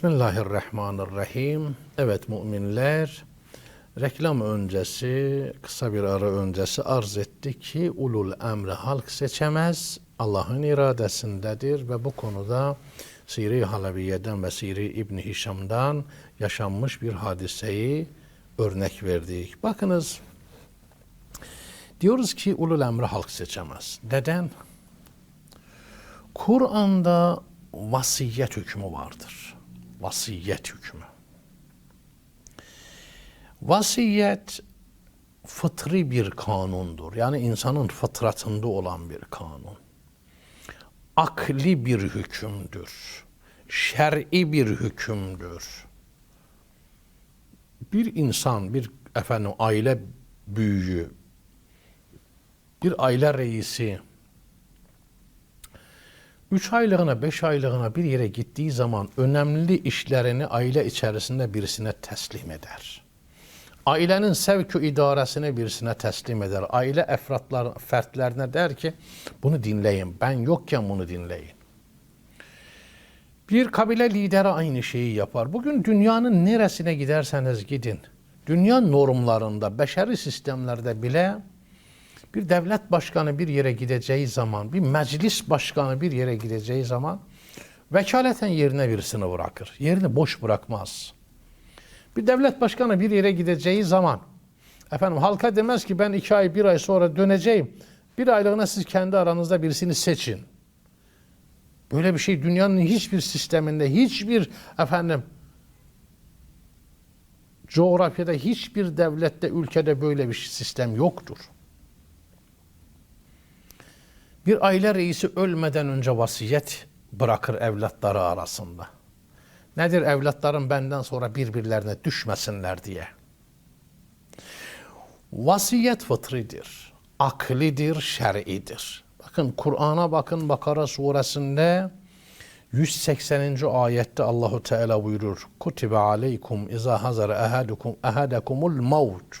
Bismillahirrahmanirrahim. Evet müminler, reklam öncesi, kısa bir ara öncesi arz etti ki ulul emri halk seçemez. Allah'ın iradesindedir ve bu konuda Siri Halabiye'den ve Siri İbni Hişam'dan yaşanmış bir hadiseyi örnek verdik. Bakınız, diyoruz ki ulul emri halk seçemez. Neden? Kur'an'da vasiyet hükmü vardır. Vasiyet hükmü. Vasiyet fıtri bir kanundur. Yani insanın fıtratında olan bir kanun. Akli bir hükümdür. Şer'i bir hükümdür. Bir insan, bir efendim aile büyüğü, bir aile reisi, Üç aylığına, beş aylığına bir yere gittiği zaman önemli işlerini aile içerisinde birisine teslim eder. Ailenin sevk idaresini birisine teslim eder. Aile efratlar, fertlerine der ki bunu dinleyin. Ben yokken bunu dinleyin. Bir kabile lideri aynı şeyi yapar. Bugün dünyanın neresine giderseniz gidin. Dünya normlarında, beşeri sistemlerde bile bir devlet başkanı bir yere gideceği zaman, bir meclis başkanı bir yere gideceği zaman vekaleten yerine birisini bırakır. Yerini boş bırakmaz. Bir devlet başkanı bir yere gideceği zaman efendim halka demez ki ben iki ay bir ay sonra döneceğim. Bir aylığına siz kendi aranızda birisini seçin. Böyle bir şey dünyanın hiçbir sisteminde, hiçbir efendim coğrafyada, hiçbir devlette, ülkede böyle bir sistem yoktur. Bir aile reisi ölmeden önce vasiyet bırakır evlatları arasında. Nedir evlatlarım benden sonra birbirlerine düşmesinler diye. Vasiyet fıtridir, aklidir, şer'idir. Bakın Kur'an'a bakın Bakara suresinde 180. ayette Allahu Teala buyurur. Kutibe aleykum iza hazara ahadukum ahadakumul maut.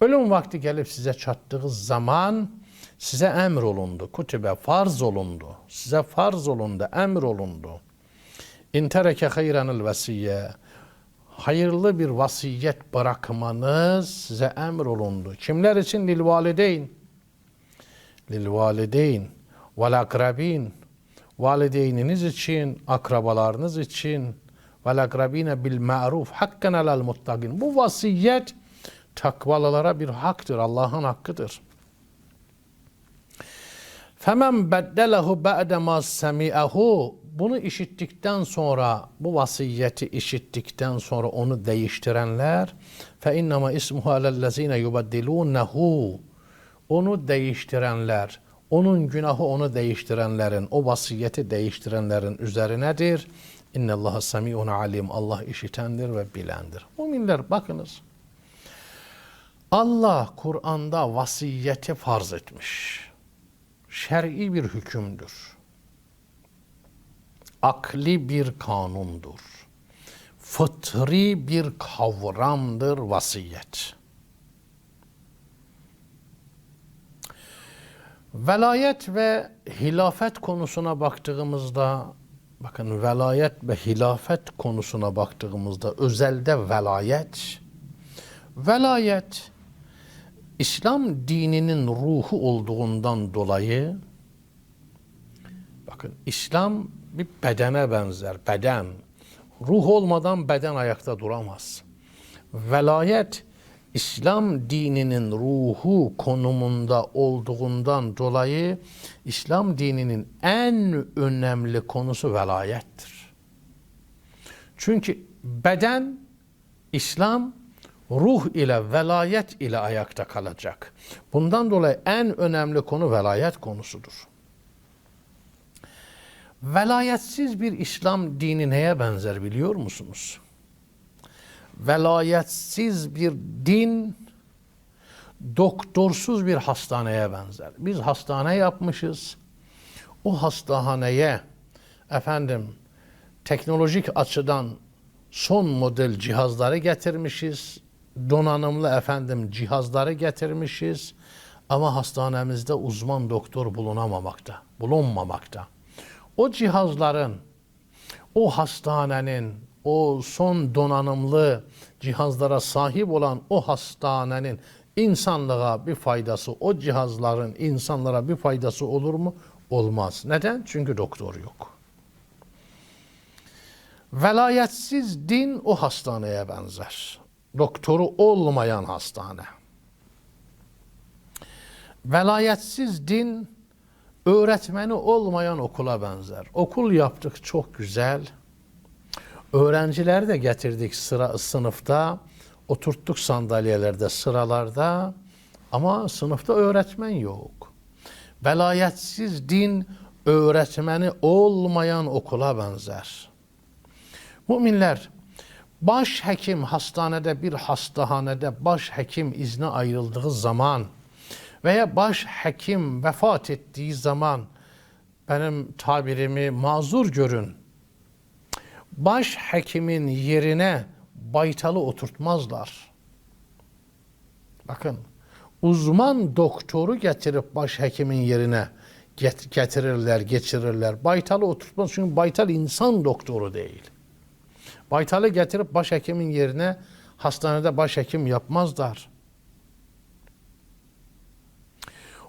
Ölüm vakti gelip size çattığı zaman size emr olundu. Kutibe farz olundu. Size farz olundu, emr olundu. İntereke hayranıl vesiye. Hayırlı bir vasiyet bırakmanız size emr olundu. Kimler için? Lil valideyn. Lil valideyn. Vel akrabin. Valideyniniz için, akrabalarınız için. Vel akrabine bil ma'ruf. Hakkan alel muttagin. Bu vasiyet takvalılara bir haktır. Allah'ın hakkıdır. Femen beddelehu ba'de ma semi'ahu bunu işittikten sonra bu vasiyeti işittikten sonra onu değiştirenler fe innema ismuhu alellezine yubeddilunehu onu değiştirenler onun günahı onu değiştirenlerin o vasiyeti değiştirenlerin üzerinedir. İnnallaha semi'un alim. Allah işitendir ve bilendir. Müminler bakınız. Allah Kur'an'da vasiyeti farz etmiş şer'i bir hükümdür. Akli bir kanundur. Fıtri bir kavramdır vasiyet. Velayet ve hilafet konusuna baktığımızda bakın velayet ve hilafet konusuna baktığımızda özelde velayet velayet İslam dininin ruhu olduğundan dolayı bakın İslam bir bedene benzer. Beden. Ruh olmadan beden ayakta duramaz. Velayet İslam dininin ruhu konumunda olduğundan dolayı İslam dininin en önemli konusu velayettir. Çünkü beden İslam ruh ile velayet ile ayakta kalacak. Bundan dolayı en önemli konu velayet konusudur. Velayetsiz bir İslam dini neye benzer biliyor musunuz? Velayetsiz bir din doktorsuz bir hastaneye benzer. Biz hastane yapmışız. O hastaneye efendim teknolojik açıdan son model cihazları getirmişiz donanımlı efendim cihazları getirmişiz ama hastanemizde uzman doktor bulunamamakta, bulunmamakta. O cihazların, o hastanenin, o son donanımlı cihazlara sahip olan o hastanenin insanlığa bir faydası, o cihazların insanlara bir faydası olur mu? Olmaz. Neden? Çünkü doktor yok. Velayetsiz din o hastaneye benzer. Doktoru olmayan hastane. Velayetsiz din öğretmeni olmayan okula benzer. Okul yaptık çok güzel. Öğrencileri de getirdik sıra sınıfta. Oturttuk sandalyelerde, sıralarda. Ama sınıfta öğretmen yok. Velayetsiz din öğretmeni olmayan okula benzer. Müminler, baş hekim hastanede bir hastahanede baş hekim izne ayrıldığı zaman veya baş hekim vefat ettiği zaman benim tabirimi mazur görün. Baş hekimin yerine baytalı oturtmazlar. Bakın uzman doktoru getirip baş hekimin yerine get- getirirler, geçirirler. Baytalı oturtmaz çünkü baytal insan doktoru değil. Baytalı getirip başhekimin yerine hastanede başhekim yapmazlar.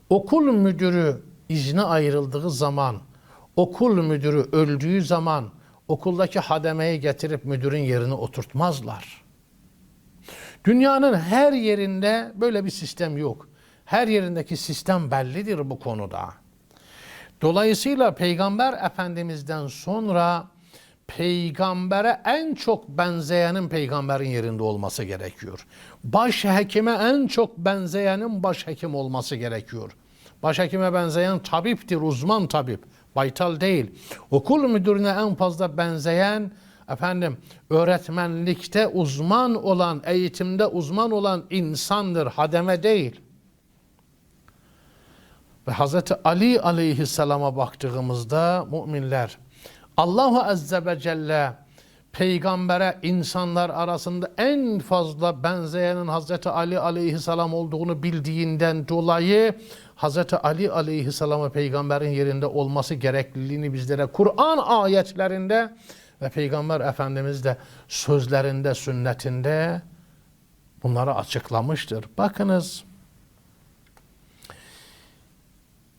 Okul müdürü izne ayrıldığı zaman, okul müdürü öldüğü zaman okuldaki hademeyi getirip müdürün yerine oturtmazlar. Dünyanın her yerinde böyle bir sistem yok. Her yerindeki sistem bellidir bu konuda. Dolayısıyla Peygamber Efendimiz'den sonra peygambere en çok benzeyenin peygamberin yerinde olması gerekiyor. Baş hekime en çok benzeyenin baş hekim olması gerekiyor. Baş hekime benzeyen tabiptir, uzman tabip. Baytal değil. Okul müdürüne en fazla benzeyen efendim öğretmenlikte uzman olan, eğitimde uzman olan insandır, hademe değil. Ve Hazreti Ali aleyhisselama baktığımızda müminler Allahu Azze ve Celle peygambere insanlar arasında en fazla benzeyenin Hazreti Ali aleyhisselam olduğunu bildiğinden dolayı Hazreti Ali aleyhisselamı peygamberin yerinde olması gerekliliğini bizlere Kur'an ayetlerinde ve Peygamber Efendimiz de sözlerinde, sünnetinde bunları açıklamıştır. Bakınız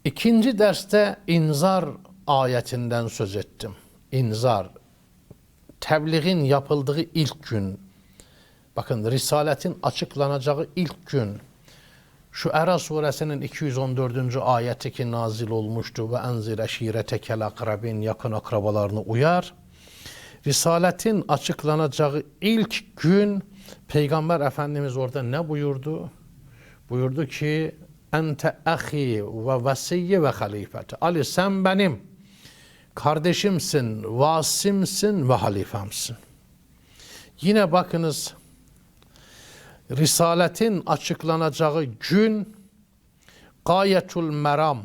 ikinci derste inzar ayetinden söz ettim. İnzar. Tebliğin yapıldığı ilk gün. Bakın Risaletin açıklanacağı ilk gün. Şu Era suresinin 214. ayeti ki nazil olmuştu ve enzir eşiretekel akrabin yakın akrabalarını uyar. Risaletin açıklanacağı ilk gün Peygamber Efendimiz orada ne buyurdu? Buyurdu ki ente ahi ve vesiyye ve halifeti. Ali sen benim kardeşimsin, vasimsin ve halifemsin. Yine bakınız Risaletin açıklanacağı gün Gayetul Meram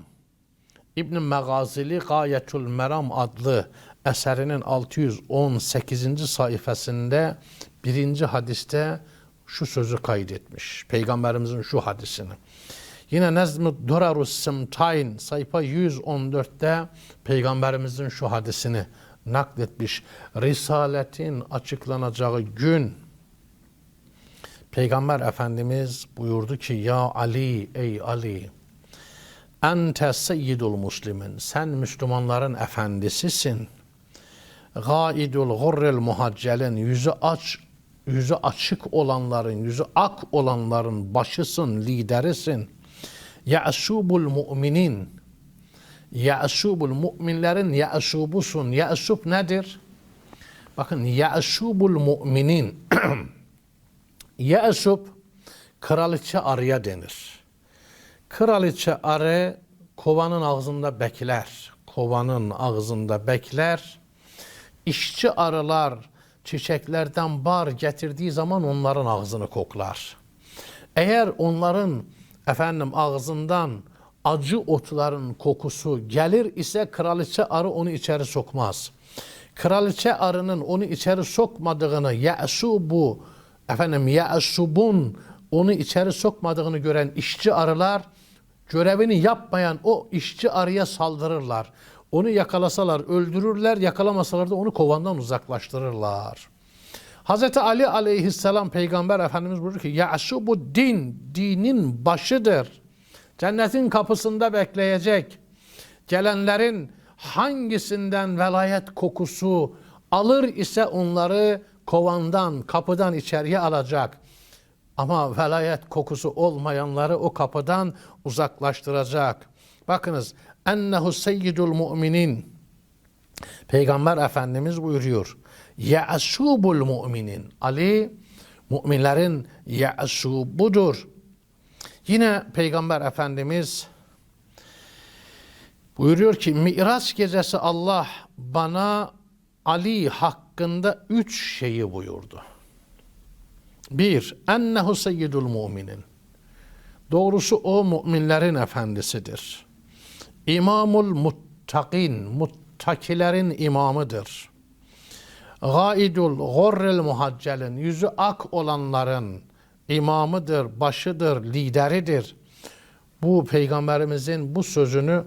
İbn Megazili Gayetul Meram adlı eserinin 618. sayfasında birinci hadiste şu sözü kaydetmiş. Peygamberimizin şu hadisini. Yine Nezm-i Durarus Simtain sayfa 114'te Peygamberimizin şu hadisini nakletmiş. Risaletin açıklanacağı gün Peygamber Efendimiz buyurdu ki ya Ali ey Ali ente seyyidul muslimin sen Müslümanların efendisisin. Gaidul gurril muhaccelin yüzü aç yüzü açık olanların, yüzü ak olanların başısın, liderisin. Ya'subul mu'minin. Ya'subul müminlerin ya'subusun. Ya'sub nedir? Bakın ya'subul mu'minin. Ya'sub kraliçe arıya denir. Kraliçe arı kovanın ağzında bekler. Kovanın ağzında bekler. İşçi arılar çiçeklerden bar getirdiği zaman onların ağzını koklar. Eğer onların efendim ağzından acı otların kokusu gelir ise kraliçe arı onu içeri sokmaz. Kraliçe arının onu içeri sokmadığını ya'subu efendim ya'subun onu içeri sokmadığını gören işçi arılar görevini yapmayan o işçi arıya saldırırlar. Onu yakalasalar öldürürler, yakalamasalar da onu kovandan uzaklaştırırlar. Hazreti Ali aleyhisselam peygamber efendimiz buyuruyor ki Ya'şu bu din, dinin başıdır. Cennetin kapısında bekleyecek. Gelenlerin hangisinden velayet kokusu alır ise onları kovandan, kapıdan içeriye alacak. Ama velayet kokusu olmayanları o kapıdan uzaklaştıracak. Bakınız ennehu seyyidul müminin Peygamber Efendimiz buyuruyor. Ya'subul müminin. Ali müminlerin ya'subudur. Yine Peygamber Efendimiz buyuruyor ki Miraç gecesi Allah bana Ali hakkında üç şeyi buyurdu. Bir, ennehu seyyidul müminin. Doğrusu o müminlerin efendisidir. İmamul muttakin, muttakilerin imamıdır. Gaidul gorrel muhaccelin, yüzü ak olanların imamıdır, başıdır, lideridir. Bu peygamberimizin bu sözünü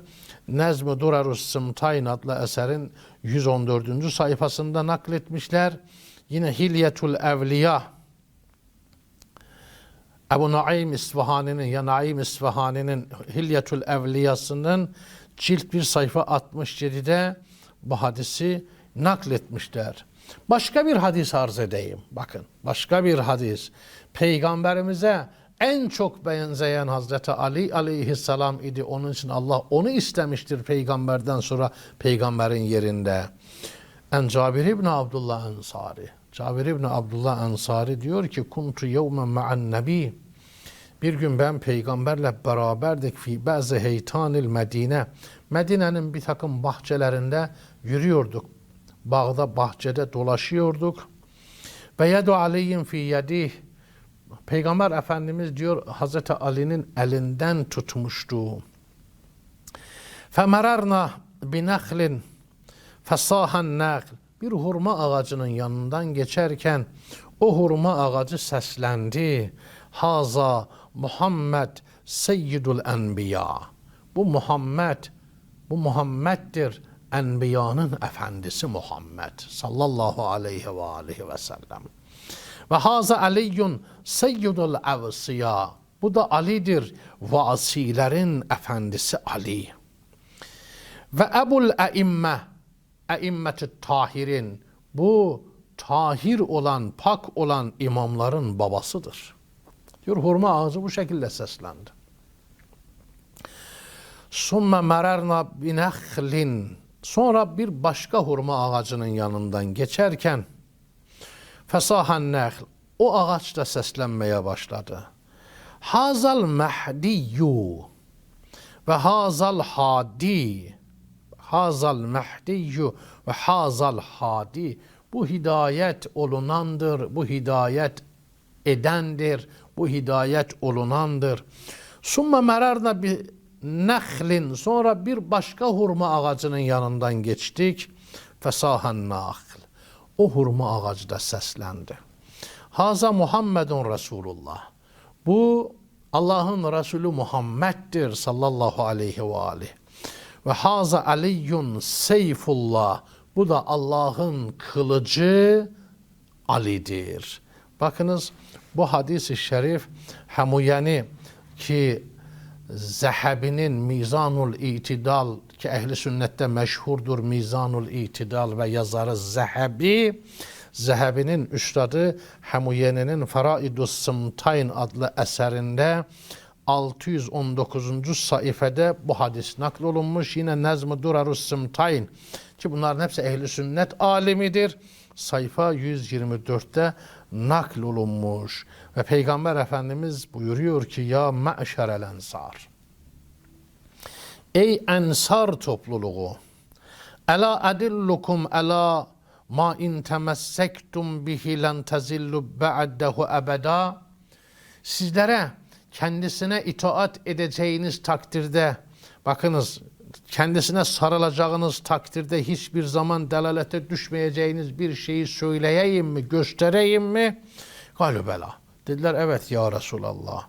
Nezm-i Durarus Sımtayn adlı eserin 114. sayfasında nakletmişler. Yine Hilyetul Evliya Ebu Naim İsfahani'nin ya Naim İsfahani'nin Hilyetül Evliyası'nın cilt bir sayfa 67'de bu hadisi nakletmişler. Başka bir hadis arz edeyim. Bakın başka bir hadis. Peygamberimize en çok benzeyen Hazreti Ali aleyhisselam idi. Onun için Allah onu istemiştir peygamberden sonra peygamberin yerinde. En Cabir İbni Abdullah Ensari. Cabir İbni Abdullah Ensari diyor ki kuntu yevmen ma'an nebi. Bir gün ben peygamberle beraberdik fi bazı heytanil Medine. Medine'nin bir takım bahçelerinde yürüyorduk. Bağda bahçede dolaşıyorduk. Ve yedu aleyhim fi yedih. Peygamber Efendimiz diyor Hazreti Ali'nin elinden tutmuştu. Femerarna binahlin fesahan nakl. Bir hurma ağacının yanından geçerken o hurma ağacı seslendi. Haza Muhammed Seyyidul Enbiya. Bu Muhammed, bu Muhammed'dir. Enbiyanın efendisi Muhammed sallallahu aleyhi ve aleyhi ve sellem. Ve haza Aliyyun Seyyidul Evsiya. Bu da Ali'dir. Vasilerin efendisi Ali. Ve Ebul Eimme Eimmetü Tahirin. Bu tahir olan, pak olan imamların babasıdır. Diyor hurma ağacı bu şekilde seslendi. Summe mererna binehlin. Sonra bir başka hurma ağacının yanından geçerken fesahan nehl. O ağaç da seslenmeye başladı. Hazal mehdiyyu ve hazal hadi. Hazal mehdiyyu ve hazal hadi. Bu hidayet olunandır, bu hidayet edendir, bu hidayet olunandır. Summa merarna bir nehlin sonra bir başka hurma ağacının yanından geçtik. Fesahan nahl. O hurma ağacı da seslendi. Haza Muhammedun Resulullah. Bu Allah'ın Resulü Muhammed'dir sallallahu aleyhi ve aleyhi. Ve haza aliyyun seyfullah. Bu da Allah'ın kılıcı Ali'dir. Bakınız bu hadis-i şerif Hamuyani ki Zehebi'nin Mizanul İtidal ki ehli sünnette meşhurdur Mizanul İtidal ve yazarı Zehebi Zehebi'nin üstadı Hamuyeni'nin Faraidus Sımtayn adlı eserinde 619. sayfede bu hadis naklolunmuş. Yine Nezm-i Durarus Sımtayn ki bunların hepsi ehli sünnet alimidir. Sayfa 124'te naklolunmuş. Ve Peygamber Efendimiz buyuruyor ki ya me'şerel ensar. Ey ensar topluluğu. Ela adillukum ela ma in temessektum bihi len tezillu ba'dehu ebeda. Sizlere kendisine itaat edeceğiniz takdirde bakınız kendisine sarılacağınız takdirde hiçbir zaman delalete düşmeyeceğiniz bir şeyi söyleyeyim mi, göstereyim mi? Galübela. Dediler evet ya Resulallah.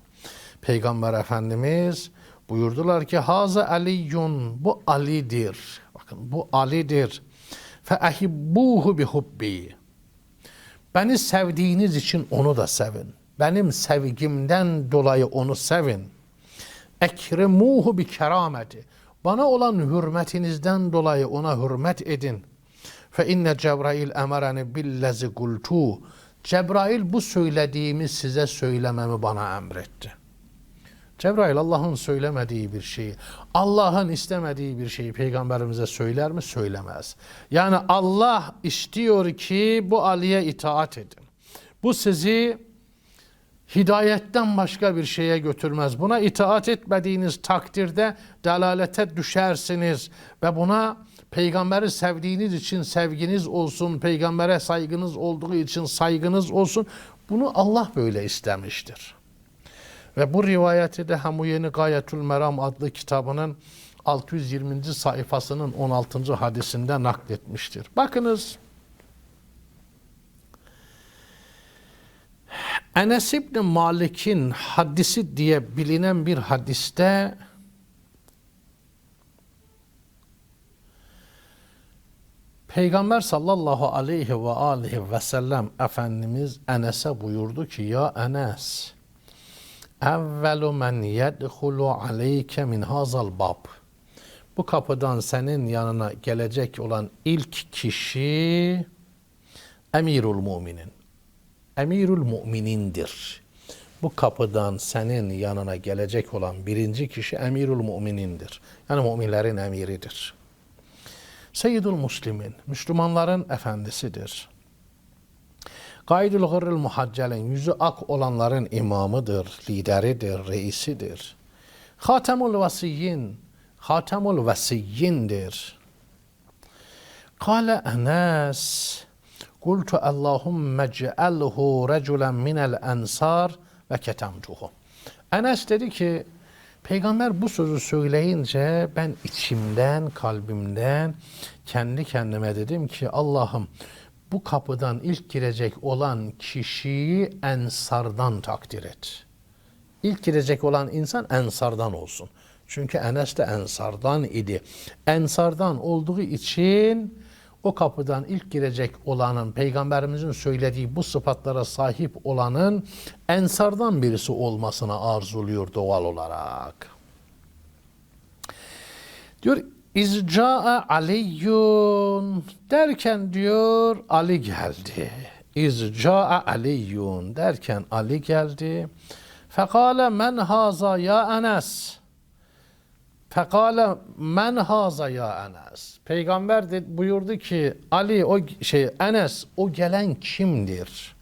Peygamber Efendimiz buyurdular ki Haza Aliyyun bu Ali'dir. Bak Bakın bu Ali'dir. Fe ehibbuhu bi hubbi. Beni sevdiğiniz için onu da sevin. Benim sevgimden dolayı onu sevin. Ekrimuhu bi kerameti. Bana olan hürmetinizden dolayı ona hürmet edin. Fe inne Cebrail emereni billezi kultu. Cebrail bu söylediğimi size söylememi bana emretti. Cebrail Allah'ın söylemediği bir şeyi, Allah'ın istemediği bir şeyi peygamberimize söyler mi? Söylemez. Yani Allah istiyor ki bu Ali'ye itaat edin. Bu sizi hidayetten başka bir şeye götürmez. Buna itaat etmediğiniz takdirde dalalete düşersiniz ve buna peygamberi sevdiğiniz için sevginiz olsun, peygambere saygınız olduğu için saygınız olsun. Bunu Allah böyle istemiştir. Ve bu rivayeti de Hamuyeni Gayetül Meram adlı kitabının 620. sayfasının 16. hadisinde nakletmiştir. Bakınız Enes İbni Malik'in hadisi diye bilinen bir hadiste Peygamber sallallahu aleyhi ve aleyhi ve sellem Efendimiz Enes'e buyurdu ki ya Enes evvelu men yedhulu aleyke min hazal bab. Bu kapıdan senin yanına gelecek olan ilk kişi emirul müminin emirul müminindir. Bu kapıdan senin yanına gelecek olan birinci kişi emirul müminindir. Yani müminlerin emiridir. Seyyidul Müslimin, Müslümanların efendisidir. Gaydül gırrıl muhaccelin, yüzü ak olanların imamıdır, lideridir, reisidir. Hatemul vasiyyin, Hatemul vasiyyindir. Kale Enes, Kultu Allahümme cealhu reculen minel ensar ve ketemtuhu. Enes dedi ki Peygamber bu sözü söyleyince ben içimden, kalbimden kendi kendime dedim ki Allah'ım bu kapıdan ilk girecek olan kişiyi ensardan takdir et. İlk girecek olan insan ensardan olsun. Çünkü Enes de ensardan idi. Ensardan olduğu için o kapıdan ilk girecek olanın, peygamberimizin söylediği bu sıfatlara sahip olanın ensardan birisi olmasını arzuluyor doğal olarak. Diyor, İzca'a Aliyyun derken diyor Ali geldi. İzca'a Aliyyun derken Ali geldi. Fekale men haza ya Enes. Fekale men haza ya Enes. Peygamber de buyurdu ki Ali o şey Enes o gelen kimdir?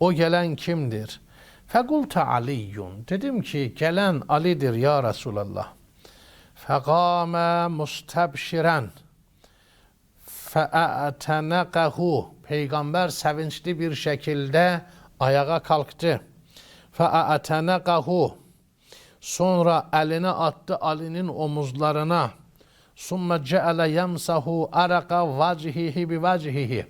O gelen kimdir? Fekulta Aliyyun. Dedim ki gelen Ali'dir ya Resulallah. Fekame mustabşiren. Fe'atenekahu. Peygamber sevinçli bir şekilde ayağa kalktı. Fe'atenekahu. Sonra elini attı Ali'nin omuzlarına. Summa ceale yemsahu araka vecihihi bi vecihihi.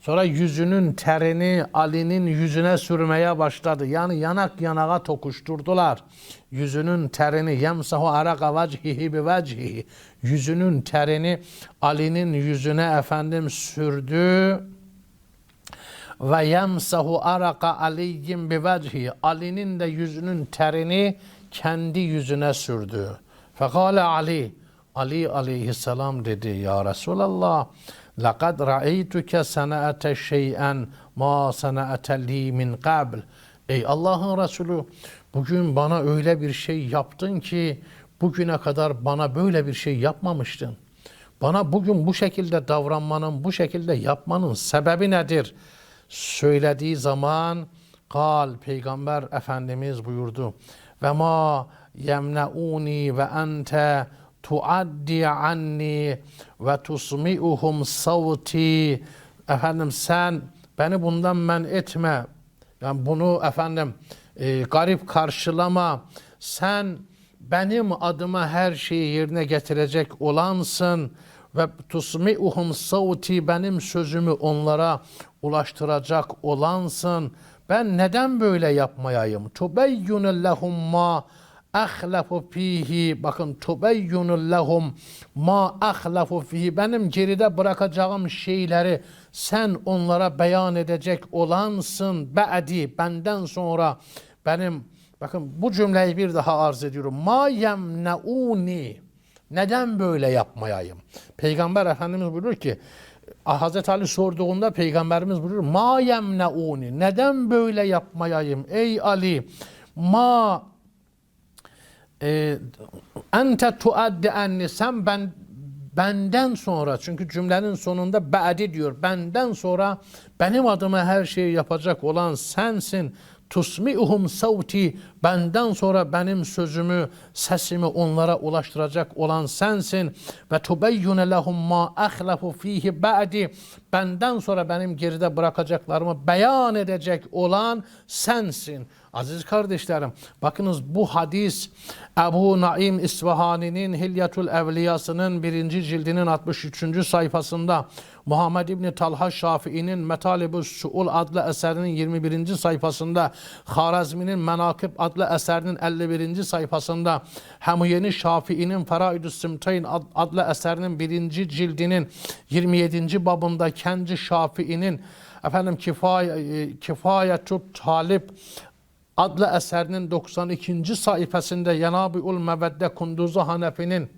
Sonra yüzünün terini Ali'nin yüzüne sürmeye başladı. Yani yanak yanağa tokuşturdular. Yüzünün terini yemsahu araka vecihihi bi vecihihi. Yüzünün terini Ali'nin yüzüne efendim sürdü ve yemsahu araka aliyyin bi vecihi. Ali'nin de yüzünün terini kendi yüzüne sürdü. Fekale Ali, Ali aleyhisselam dedi ya Resulallah, لَقَدْ رَأَيْتُكَ سَنَأَتَ شَيْئًا مَا سَنَأَتَ لِي مِنْ قَبْلِ Ey Allah'ın Resulü, bugün bana öyle bir şey yaptın ki, bugüne kadar bana böyle bir şey yapmamıştın. Bana bugün bu şekilde davranmanın, bu şekilde yapmanın sebebi nedir? Söylediği zaman, kal, Peygamber Efendimiz buyurdu ve ma yemneuni ve ente tuaddi anni ve tusmi'uhum savti. Efendim sen beni bundan men etme. Yani bunu efendim e, garip karşılama. Sen benim adıma her şeyi yerine getirecek olansın ve tusmi'uhum savti benim sözümü onlara ulaştıracak olansın ben neden böyle yapmayayım? Tubeyyune lehum ma ahlafu fihi. Bakın tubeyyunu lehum ma ahlafu fihi. Benim geride bırakacağım şeyleri sen onlara beyan edecek olansın. Ba'di benden sonra benim bakın bu cümleyi bir daha arz ediyorum. Ma yemneuni. Neden böyle yapmayayım? Peygamber Efendimiz buyuruyor ki Hazreti Ali sorduğunda Peygamberimiz buyuruyor ma yemneuni neden böyle yapmayayım ey Ali? Ma e, ente tuaddi enni sen ben benden sonra çünkü cümlenin sonunda ba'di diyor benden sonra benim adıma her şeyi yapacak olan sensin tusmi'uhum savti benden sonra benim sözümü sesimi onlara ulaştıracak olan sensin. Ve tubeyyune lehum ma ahlafu fihi ba'di benden sonra benim geride bırakacaklarımı beyan edecek olan sensin Aziz kardeşlerim, bakınız bu hadis Ebu Naim İsvahani'nin Hilyatul Evliyası'nın birinci cildinin 63. sayfasında Muhammed İbni Talha Şafii'nin Metalibus Su'ul adlı eserinin 21. sayfasında Harazmi'nin Menakib adlı eserinin 51. sayfasında Hemuyeni Şafii'nin Feraidus Simtayn ad- adlı eserinin 1. cildinin 27. babında Kenci Şafii'nin efendim kifay, e, Kifayetut Talip adlı eserinin 92. sayfasında Yenabiul Mevedde Kunduzu Hanefi'nin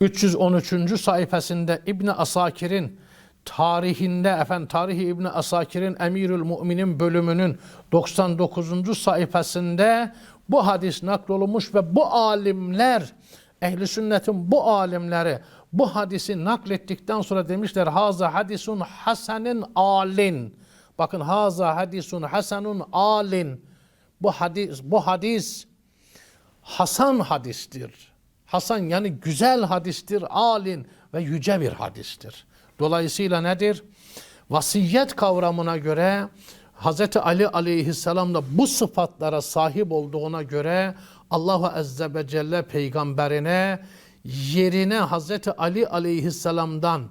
313. sayfasında İbni Asakir'in tarihinde efendim tarihi İbni Asakir'in Emirül Müminin bölümünün 99. sayfasında bu hadis naklolunmuş ve bu alimler ehli sünnetin bu alimleri bu hadisi naklettikten sonra demişler haza hadisun hasenin alin bakın haza hadisun hasenun alin bu hadis bu hadis Hasan hadistir. Hasan yani güzel hadistir, alin ve yüce bir hadistir. Dolayısıyla nedir? Vasiyet kavramına göre Hz. Ali aleyhisselam da bu sıfatlara sahip olduğuna göre Allahu Azze ve Celle peygamberine yerine Hz. Ali aleyhisselamdan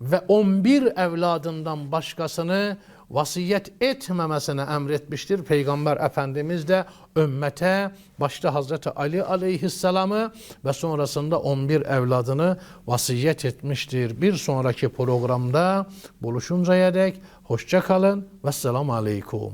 ve 11 evladından başkasını vasiyet etmemesine emretmiştir. Peygamber Efendimiz de ümmete başta Hazreti Ali aleyhisselamı ve sonrasında 11 evladını vasiyet etmiştir. Bir sonraki programda buluşuncaya dek hoşça kalın ve selamun aleyküm.